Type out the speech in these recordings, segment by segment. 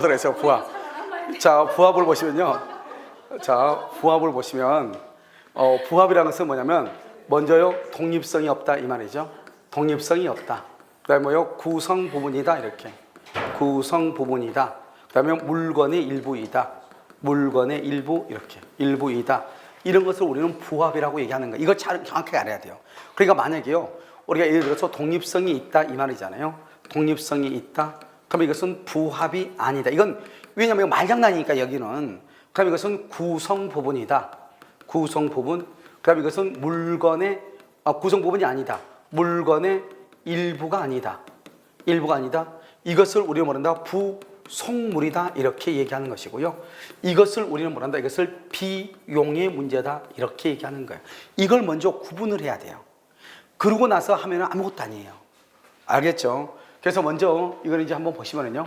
그래서 부합. 자, 부합을 보시면요. 자, 부합을 보시면 어, 부합이라는 것은 뭐냐면 먼저요 독립성이 없다 이 말이죠. 독립성이 없다. 그다음에 뭐요 구성 부분이다 이렇게. 구성 부분이다. 그다음에 물건의 일부이다. 물건의 일부 이렇게. 일부이다. 이런 것을 우리는 부합이라고 얘기하는 거예요. 이걸 잘 정확하게 알아야 돼요. 그러니까 만약에요. 우리가 예를 들어서 독립성이 있다 이 말이잖아요. 독립성이 있다. 그럼 이것은 부합이 아니다. 이건 왜냐하면 말장난이니까 여기는. 그럼 이것은 구성 부분이다. 구성 부분. 그럼 이것은 물건의 아, 구성 부분이 아니다. 물건의 일부가 아니다. 일부가 아니다. 이것을 우리는 뭐란다? 부속물이다. 이렇게 얘기하는 것이고요. 이것을 우리는 뭐란다? 이것을 비용의 문제다. 이렇게 얘기하는 거예요. 이걸 먼저 구분을 해야 돼요. 그러고 나서 하면 아무것도 아니에요. 알겠죠? 그래서 먼저 이걸 이제 한번 보시면은요.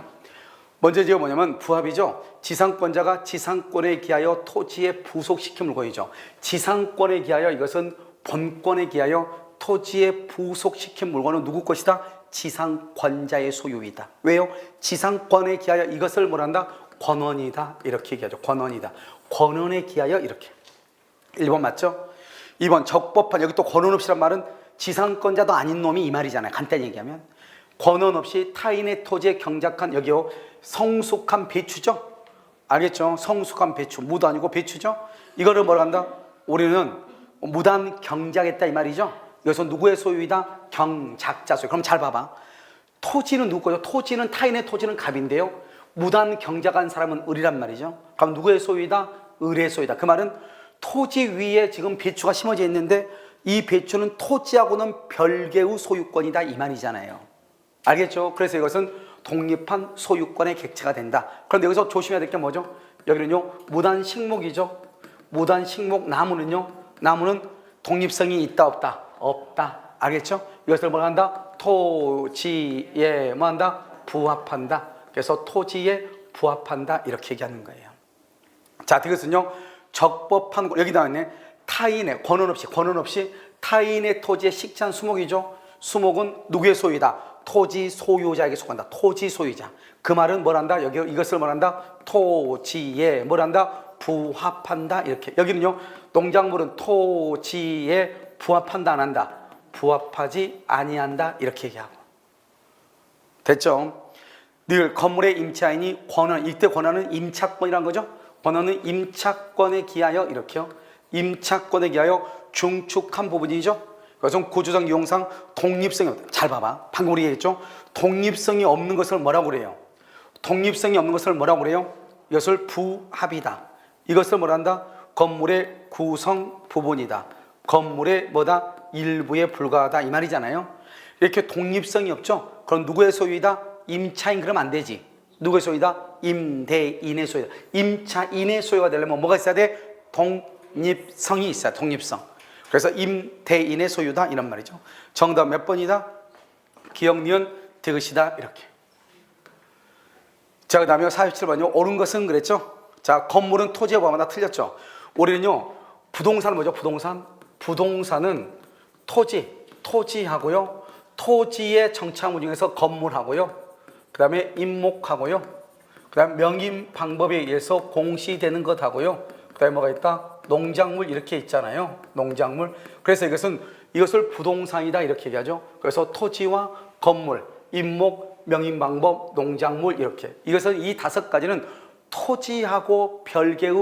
먼저 이제 뭐냐면 부합이죠. 지상권자가 지상권에 기하여 토지에 부속시킨 물건이죠. 지상권에 기하여 이것은 본권에 기하여 토지에 부속시킨 물건은 누구 것이다? 지상권자의 소유이다. 왜요? 지상권에 기하여 이것을 뭐란다? 권원이다. 이렇게 얘기하죠. 권원이다. 권원에 기하여 이렇게. 1번 맞죠? 2번 적법한 여기 또 권원 없이란 말은 지상권자도 아닌 놈이 이 말이잖아요. 간단히 얘기하면 권원 없이 타인의 토지에 경작한 여기요 성숙한 배추죠. 알겠죠? 성숙한 배추 무도 아니고 배추죠. 이거를 뭐라 한다? 우리는 무단 경작했다 이 말이죠. 여기서 누구의 소유이다? 경작자 소유. 그럼 잘 봐봐. 토지는 누구 거죠? 토지는 타인의 토지는 갑인데요. 무단 경작한 사람은 을이란 말이죠. 그럼 누구의 소유이다? 을의 소유다. 그 말은 토지 위에 지금 배추가 심어져 있는데 이 배추는 토지하고는 별개의 소유권이다 이 말이잖아요. 알겠죠? 그래서 이것은 독립한 소유권의 객체가 된다. 그런데 여기서 조심해야 될 게 뭐죠? 여기는요 무단 식목이죠. 무단 식목 나무는요 나무는 독립성이 있다 없다 없다. 알겠죠? 이것을 뭐라 한다? 토지에 뭐 한다? 부합한다. 그래서 토지에 부합한다 이렇게 얘기하는 거예요. 자, 이것은요 적법한 여기 나왔네 타인의 권한 없이 권한 없이 타인의 토지에 식찬 수목이죠. 수목은 누구의 소유다? 토지 소유자에게 속한다. 토지 소유자. 그 말은 뭐란다? 여기 이것을 뭐란다? 토지에 뭐란다? 부합한다. 이렇게 여기는요 농작물은 토지에 부합한다 안 한다. 부합하지 아니한다 이렇게 얘기하고 됐죠? 늘 건물의 임차인이 권한 이때 권한은 임차권이란 거죠. 권한은 임차권에 기하여 이렇게요. 임차권에 기하여 중축한 부분이죠. 그래서 구조상 이용상 독립성이 없다. 잘 봐봐. 방금 우리 얘기했죠. 독립성이 없는 것을 뭐라고 그래요? 독립성이 없는 것을 뭐라고 그래요? 이것을 부합이다. 이것을 뭐란다? 건물의 구성 부분이다. 건물의 뭐다? 일부에 불과하다 이 말이잖아요. 이렇게 독립성이 없죠. 그럼 누구의 소유이다? 임차인 그러면 안 되지. 누구의 소유다? 임대인의 소유다. 임차인의 소유가 되려면 뭐가 있어야 돼? 독립성이 있어야 돼. 독립성. 그래서 임대인의 소유다 이런 말이죠. 정답 몇 번이다? 기억, 니은, 디귿이다 이렇게. 자, 그 다음에 47번요. 옳은 것은 그랬죠? 자, 건물은 토지에 보마다 틀렸죠? 우리는요, 부동산은 뭐죠? 부동산? 부동산은 토지, 토지하고요. 토지의 정착물 중에서 건물하고요. 그 다음에 임목하고요. 그 다음에 명임 방법에 의해서 공시되는 것하고요. 그 다음에 뭐가 있다? 농작물 이렇게 있잖아요. 농작물. 그래서 이것은 이것을 부동산이다 이렇게 얘기하죠. 그래서 토지와 건물, 임목, 명임 방법, 농작물 이렇게. 이것은 이 다섯 가지는 토지하고 별개의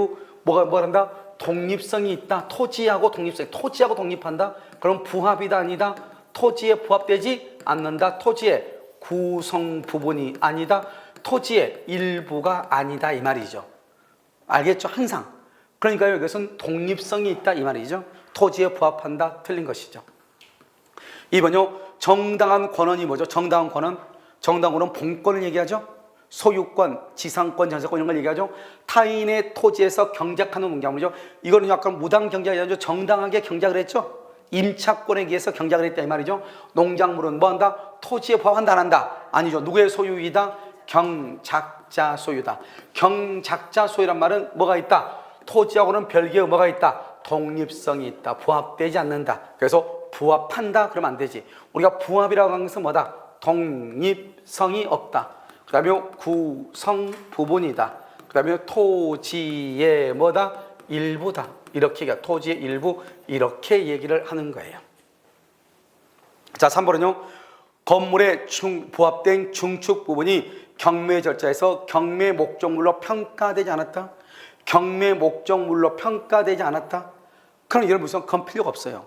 뭐가 뭐란다? 독립성이 있다. 토지하고 독립성. 토지하고 독립한다. 그럼 부합이다 아니다. 토지에 부합되지 않는다. 토지의 구성 부분이 아니다. 토지의 일부가 아니다 이 말이죠. 알겠죠? 항상. 그러니까요, 이것은 독립성이 있다 이 말이죠. 토지에 부합한다 틀린 것이죠. 2번요. 정당한 권한이 뭐죠? 정당한 권한. 정당한 권은 본권을 얘기하죠. 소유권, 지상권, 전세권 이런 걸 얘기하죠. 타인의 토지에서 경작하는 농작물이죠. 이거는 약간 무당 경작이 아니죠. 정당하게 경작을 했죠. 임차권에 의해서 경작을 했다 이 말이죠. 농작물은 뭐 한다? 토지에 부합한다 안 한다? 아니죠. 누구의 소유이다? 경작자 소유다. 경작자 소유란 말은 뭐가 있다? 토지하고는 별개의 뭐가 있다? 독립성이 있다. 부합되지 않는다. 그래서 부합한다 그러면 안 되지. 우리가 부합이라고 하는 것은 뭐다? 독립성이 없다. 그 다음에 구성 부분이다. 그 다음에 토지의 뭐다 일부다. 이렇게. 토지의 일부 이렇게 얘기를 하는 거예요. 자, 3번은요. 건물의 중, 부합된 중축 부분이 경매 절차에서 경매 목적물로 평가되지 않았다. 경매 목적물로 평가되지 않았다. 그럼 이런 무슨 그건 필요가 없어요.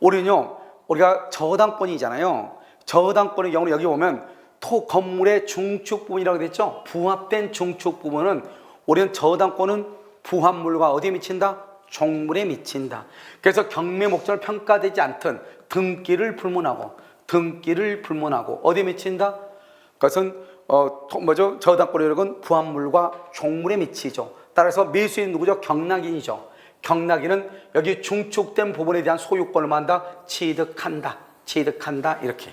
우리는요, 우리가 저당권이잖아요. 저당권의 경우는 여기 보면 토 건물의 중축 부분이라고 됐죠. 부합된 중축 부분은 우리는 저당권은 부합물과 어디에 미친다? 종물에 미친다. 그래서 경매 목적을 평가되지 않든 등기를 불문하고 등기를 불문하고 어디에 미친다? 그것은 어 토- 뭐죠? 저당권이라는 부합물과 종물에 미치죠. 따라서 매수인 누구죠? 경락인이죠. 경락인은 여기 중축된 부분에 대한 소유권을 만다 취득한다. 취득한다 이렇게.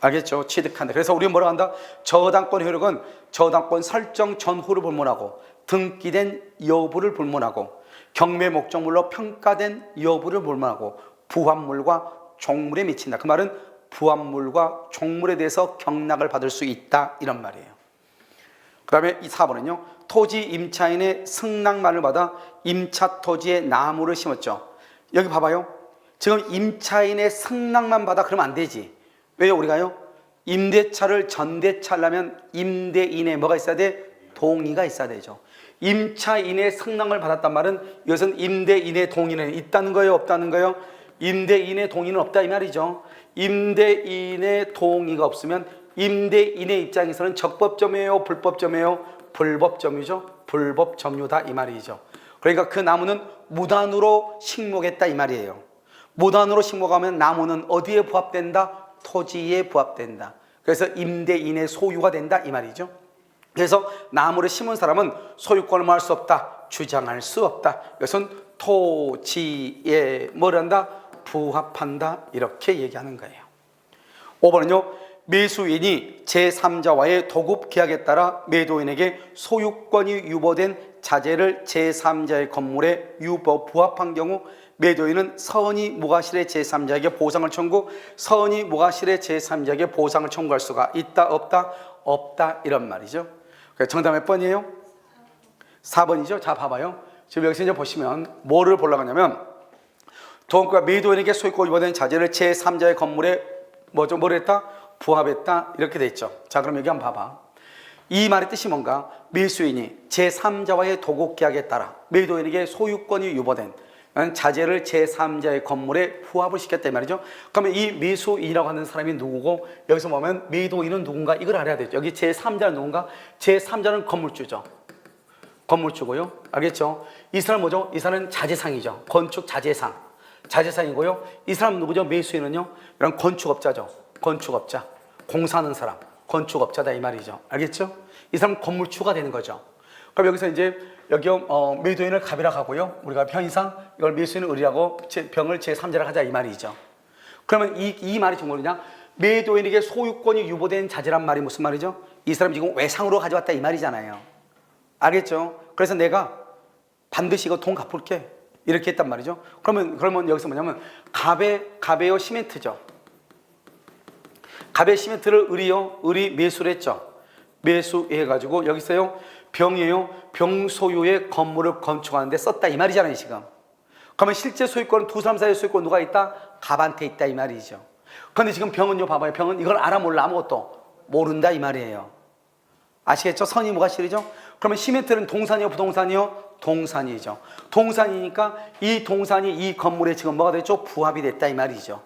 알겠죠? 취득한다. 그래서 우리는 뭐라 한다? 저당권 효력은 저당권 설정 전후를 불문하고 등기된 여부를 불문하고 경매 목적물로 평가된 여부를 불문하고 부합물과 종물에 미친다. 그 말은 부합물과 종물에 대해서 경락을 받을 수 있다 이런 말이에요. 그 다음에 이 4번은요. 토지 임차인의 승낙만을 받아 임차 토지에 나무를 심었죠. 여기 봐봐요. 지금 임차인의 승낙만 받아 그러면 안 되지. 왜요? 우리가요? 임대차를 전대차려면 임대인의 뭐가 있어야 돼? 동의가 있어야 되죠. 임차인의 승낙을 받았단 말은 이것은 임대인의 동의는 있다는 거예요, 없다는 거예요? 임대인의 동의는 없다 이 말이죠. 임대인의 동의가 없으면 임대인의 입장에서는 적법점이에요, 불법점이에요, 불법점이죠. 불법 점유다 이 말이죠. 그러니까 그 나무는 무단으로 식목했다 이 말이에요. 무단으로 식목하면 나무는 어디에 부합된다? 토지에 부합된다. 그래서 임대인의 소유가 된다 이 말이죠. 그래서 나무를 심은 사람은 소유권을 할수 없다. 주장할 수 없다. 이것은 토지에 뭘 한다? 부합한다. 이렇게 얘기하는 거예요. 5번은요. 매수인이 제3자와의 도급 계약에 따라 매도인에게 소유권이 유보된 자재를 제3자의 건물에 유보 부합한 경우 매도인은 서은이 무과실의 제3자에게 보상을 청구, 서은이 무과실의 제3자에게 보상을 청구할 수가 있다 없다 없다 이런 말이죠. 정답 몇 번이에요? 4번이죠. 자 봐봐요. 지금 여기서 이제 보시면 뭐를 보려고 하냐면 도원가 매도인에게 소유권 유보된 자재를 제3자의 건물에 뭐죠? 뭘 했다? 부합했다. 이렇게 돼 있죠. 자, 그럼 여기 한번 봐봐. 이 말의 뜻이 뭔가? 매수인이 제3자와의 도급 계약에 따라 매도인에게 소유권이 유보된 자재를 제3자의 건물에 부합을 시켰다 이 말이죠. 그러면 이 매수인이라고 하는 사람이 누구고 여기서 보면 매도인은 누군가 이걸 알아야 되죠. 여기 제3자는 누군가? 제3자는 건물주죠. 건물주고요. 알겠죠? 이 사람 뭐죠? 이 사람은 자재상이죠. 건축 자재상. 자재상이고요. 이 사람 누구죠? 매수인은요. 이런 건축업자죠. 건축업자. 공사하는 사람. 건축업자다 이 말이죠. 알겠죠? 이 사람 건물주가 되는 거죠. 그럼 여기서 이제 여기 어, 매도인을 갑이라고 하고요. 우리가 편의상 이걸 매수인을 제, 병을 제3자라 하자 이 말이죠. 그러면 이, 이 말이 뭐냐? 매도인에게 소유권이 유보된 자재란 말이 무슨 말이죠? 이 사람이 지금 외상으로 가져왔다 이 말이잖아요. 알겠죠? 그래서 내가 반드시 이거 돈 갚을게. 이렇게 했단 말이죠. 그러면, 그러면 여기서 뭐냐면, 갑의, 갑의요 시멘트죠. 갑의 시멘트를 을이요, 을이 매수를 했죠. 매수해가지고, 여기서요, 병이에요, 병 소유의 건물을 건축하는데 썼다. 이 말이잖아요, 지금. 그러면 실제 소유권은 두 사람 사이의 소유권 누가 있다? 갑한테 있다. 이 말이죠. 그런데 지금 병은요, 봐봐요. 병은 이걸 알아 몰라 아무것도 모른다. 이 말이에요. 아시겠죠? 선이 뭐가 실이죠? 그러면 시멘트는 동산이요, 부동산이요? 동산이죠. 동산이니까 이 동산이 이 건물에 지금 뭐가 됐죠? 부합이 됐다 이 말이죠.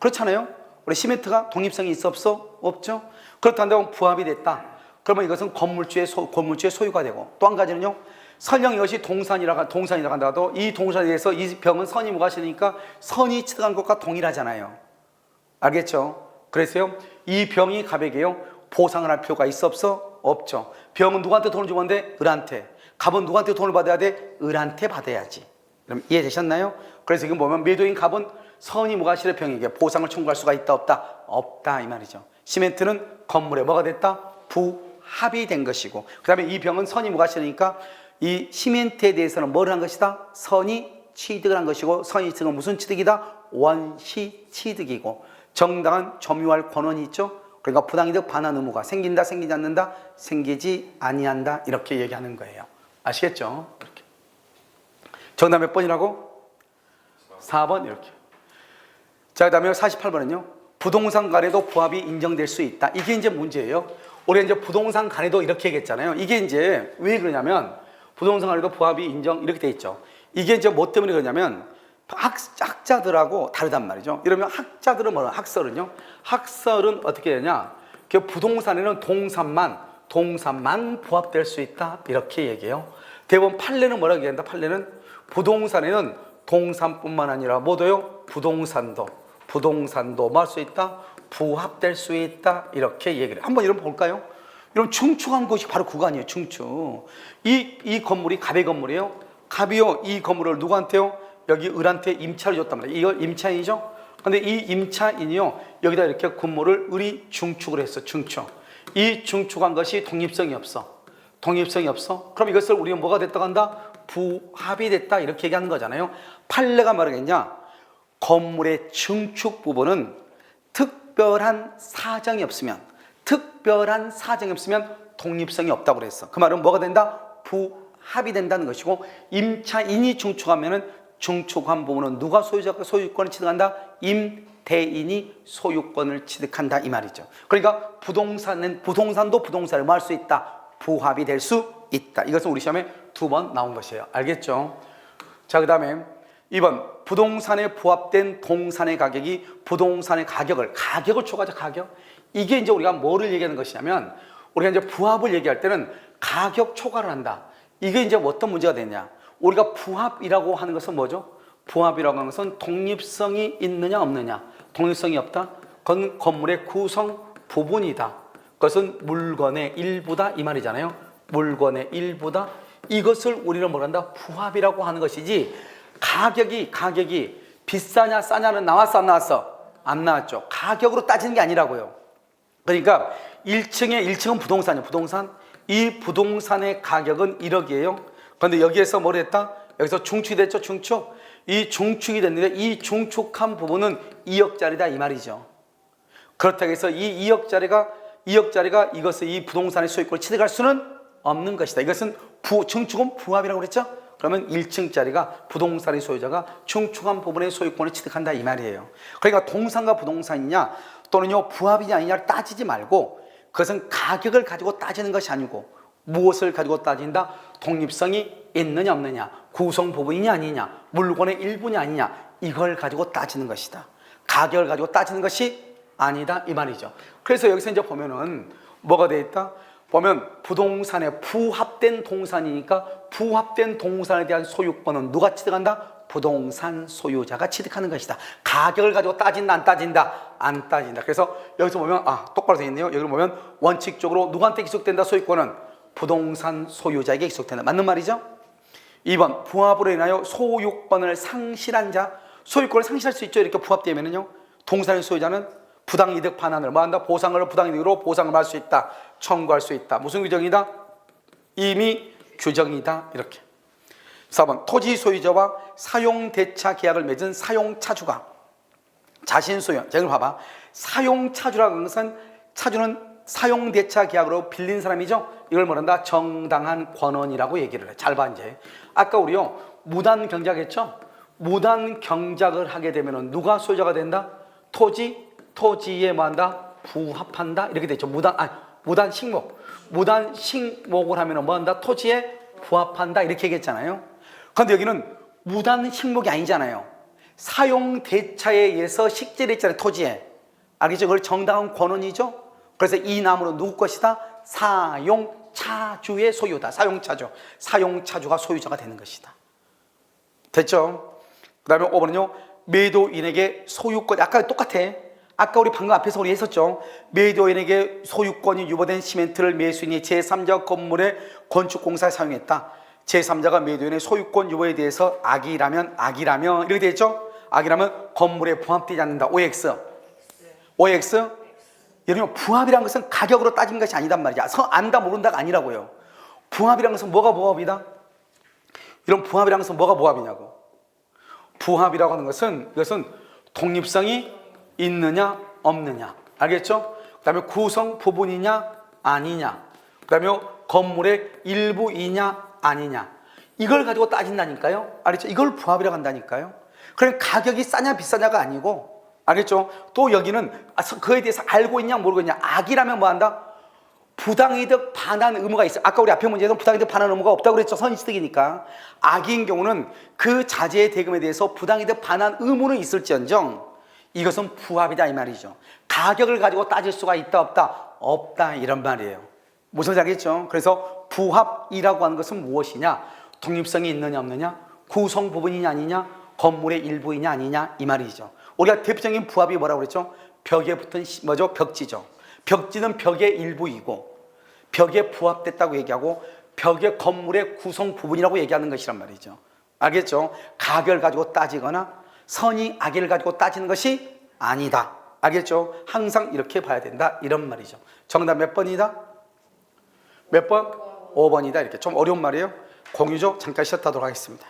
그렇잖아요? 우리 시멘트가 독립성이 있어 없어? 없죠? 그렇다면 부합이 됐다. 그러면 이것은 건물주의 소, 건물주의 소유가 되고 또 한 가지는요. 설령 이것이 동산이라고 동산이라고 한다도 이 동산에 대해서 이 병은 선이 뭐가 실으니까 선이 취득한 것과 동일하잖아요. 알겠죠? 그래서요. 이 병이 갑에게요. 보상을 할 필요가 있어 없어? 없죠. 병은 누구한테 돈을 주면 돼? 을한테. 갑은 누구한테 돈을 받아야 돼? 을한테 받아야지. 그럼 이해되셨나요? 그래서 지금 보면 매도인 갑은 선이 무가실의 병에게 보상을 청구할 수가 있다 없다? 없다 이 말이죠. 시멘트는 건물에 뭐가 됐다? 부합이 된 것이고 그 다음에 이 병은 선이 무가실이니까 이 시멘트에 대해서는 뭘 한 것이다? 선이 취득을 한 것이고 선이 지금 무슨 취득이다? 원시 취득이고 정당한 점유할 권한이 있죠? 그러니까 부당이득 반환 의무가 생긴다, 생기지 않는다, 생기지 아니한다 이렇게 얘기하는 거예요. 아시겠죠? 정답 몇 번이라고? 4번 이렇게. 자, 그 다음에 48번은요. 부동산 간에도 부합이 인정될 수 있다. 이게 이제 문제예요. 우리 이제 부동산 간에도 이렇게 얘기했잖아요. 이게 이제 왜 그러냐면 부동산 간에도 부합이 인정 이렇게 돼 있죠. 이게 이제 뭐 때문에 그러냐면 학, 학자들하고 다르단 말이죠. 이러면 학자들은 뭐냐? 학설은요. 학설은 어떻게 되냐? 그 부동산에는 동산만 동산만 부합될 수 있다 이렇게 얘기해요. 대부분 판례는 뭐라고 얘기한다? 판례는 부동산에는 동산뿐만 아니라 뭐도요? 부동산도 부동산도 뭐 할 수 있다? 부합될 수 있다 이렇게 얘기를. 한번 이런 거 볼까요? 이런 중축한 곳이 바로 구간이에요. 중축. 이, 이 건물이 갑의 건물이에요. 갑이요. 이 건물을 누구한테요? 여기 을한테 임차를 줬단 말이에요. 이거 임차인이죠? 근데 이 임차인이요. 여기다 이렇게 건물을 을이 중축을 했어. 중축. 이 중축한 것이 독립성이 없어. 독립성이 없어? 그럼 이것을 우리가 뭐가 됐다고 한다? 부합이 됐다. 이렇게 얘기하는 거잖아요. 판례가 뭐라겠냐? 건물의 중축 부분은 특별한 사정이 없으면 특별한 사정이 없으면 독립성이 없다고 그랬어. 그 말은 뭐가 된다? 부합이 된다는 것이고 임차인이 중축하면은 중축한 부분은 누가 소유자가 소유권을 취득한다? 임대인이 소유권을 취득한다 이 말이죠. 그러니까 부동산은 부동산도 부동산을 뭐 할 수 있다? 부합이 될 수 있다. 이것은 우리 시험에 두 번 나온 것이에요. 알겠죠? 자, 그다음에 2번 부동산에 부합된 동산의 가격이 부동산의 가격을 가격을 초과하자 가격. 이게 이제 우리가 뭐를 얘기하는 것이냐면 우리가 이제 부합을 얘기할 때는 가격 초과를 한다. 이게 이제 어떤 문제가 되냐. 우리가 부합이라고 하는 것은 뭐죠? 부합이라고 하는 것은 독립성이 있느냐 없느냐. 독립성이 없다? 그건 건물의 구성 부분이다. 그것은 물건의 일부다 이 말이잖아요. 물건의 일부다. 이것을 우리는 뭐란다? 부합이라고 하는 것이지 가격이 가격이 비싸냐 싸냐는 나왔어 안 나왔어? 안 나왔죠. 가격으로 따지는 게 아니라고요. 그러니까 1층에 1층은 부동산이에요. 부동산? 이 부동산의 가격은 1억이에요. 그런데 여기에서 뭘 했다? 여기서 중축이 됐죠 중축? 이 중축이 됐는데 이 중축한 부분은 2억짜리다 이 말이죠. 그렇다고 해서 이 2억짜리가 2억짜리가 이것을 이 부동산의 소유권을 취득할 수는 없는 것이다. 이것은 부, 중축은 부합이라고 그랬죠 그러면 1층짜리가 부동산의 소유자가 중축한 부분의 소유권을 취득한다 이 말이에요. 그러니까 동산과 부동산이냐 또는요 부합이냐 아니냐를 따지지 말고 그것은 가격을 가지고 따지는 것이 아니고 무엇을 가지고 따진다? 독립성이 있느냐 없느냐 구성 부분이냐 아니냐 물건의 일부냐 아니냐 이걸 가지고 따지는 것이다. 가격을 가지고 따지는 것이 아니다 이 말이죠. 그래서 여기서 이제 보면은 뭐가 돼 있다? 보면 부동산에 부합된 동산이니까 부합된 동산에 대한 소유권은 누가 취득한다? 부동산 소유자가 취득하는 것이다. 가격을 가지고 따진다 안 따진다 안 따진다. 그래서 여기서 보면 아 똑바로 되어 있네요. 여기 보면 원칙적으로 누구한테 기속된다 소유권은 부동산 소유자에게 기속된다. 맞는 말이죠? 2번 부합으로 인하여 소유권을 상실한 자 소유권을 상실할 수 있죠. 이렇게 부합되면은요. 동산의 소유자는 부당이득 반환을 뭐 한다? 보상을 부당이득으로 보상을 받을 수 있다. 청구할 수 있다. 무슨 규정이다? 이미 규정이다. 이렇게. 4번 토지 소유자와 사용 대차 계약을 맺은 사용 차주가 자신 소유. 자, 이걸 봐봐. 사용 차주라는 것은 차주는 사용 대차 계약으로 빌린 사람이죠. 이걸 뭐란다? 정당한 권원이라고 얘기를 해. 잘 봐, 이제. 아까 우리요, 무단 경작했죠? 무단 경작을 하게 되면 누가 소유자가 된다? 토지, 토지에 뭐한다? 부합한다? 이렇게 되죠. 무단, 아, 무단 식목. 무단 식목을 하면 뭐한다? 토지에 부합한다? 이렇게 얘기했잖아요. 그런데 여기는 무단 식목이 아니잖아요. 사용 대차에 의해서 식재를 했잖아요. 토지에. 알겠죠? 그걸 정당한 권원이죠? 그래서 이 나무는 누구 것이다? 사용 차주의 소유다. 사용차주. 사용차주가 소유자가 되는 것이다. 됐죠? 그 다음에 5번은요. 매도인에게 소유권, 아까 똑같아. 아까 우리 방금 앞에서 우리 했었죠. 매도인에게 소유권이 유보된 시멘트를 매수인이 제3자 건물의 건축공사에 사용했다. 제3자가 매도인의 소유권 유보에 대해서 악이라면 악이라면 이렇게 되죠. 악이라면 건물에 부합되지 않는다. OX. OX. 여러분 부합이라는 것은 가격으로 따지는 것이 아니단 말이야. 서 안다 모른다가 아니라고요. 부합이라는 것은 뭐가 부합이다? 이런 부합이라는 것은 뭐가 부합이냐고. 부합이라고 하는 것은 이것은 독립성이 있느냐 없느냐 알겠죠? 그 다음에 구성 부분이냐 아니냐. 그 다음에 건물의 일부이냐 아니냐. 이걸 가지고 따진다니까요. 알겠죠? 이걸 부합이라고 한다니까요. 그럼 가격이 싸냐 비싸냐가 아니고 알겠죠? 또 여기는 아, 서- 그에 대해서 알고 있냐 모르고 있냐. 악이라면 뭐 한다? 부당이득 반환 의무가 있어. 아까 우리 앞에 문제에서 부당이득 반환 의무가 없다고 그랬죠. 선의득이니까. 악인 경우는 그 자재의 대금에 대해서 부당이득 반환 의무는 있을지언정 이것은 부합이다 이 말이죠. 가격을 가지고 따질 수가 있다 없다 없다 이런 말이에요. 무슨 말이겠죠? 그래서 부합이라고 하는 것은 무엇이냐? 독립성이 있느냐 없느냐? 구성 부분이냐 아니냐? 건물의 일부이냐 아니냐 이 말이죠. 우리가 대표적인 부합이 뭐라고 그랬죠? 벽에 붙은 시- 뭐죠? 벽지죠. 벽지는 벽의 일부이고 벽에 부합됐다고 얘기하고 벽의 건물의 구성 부분이라고 얘기하는 것이란 말이죠. 알겠죠? 가격을 가지고 따지거나 선이 악의를 가지고 따지는 것이 아니다. 알겠죠? 항상 이렇게 봐야 된다. 이런 말이죠. 정답 몇 번이다? 몇 번? 5번이다. 이렇게 좀 어려운 말이에요. 공유죠? 잠깐 쉬었다 하도록 하겠습니다.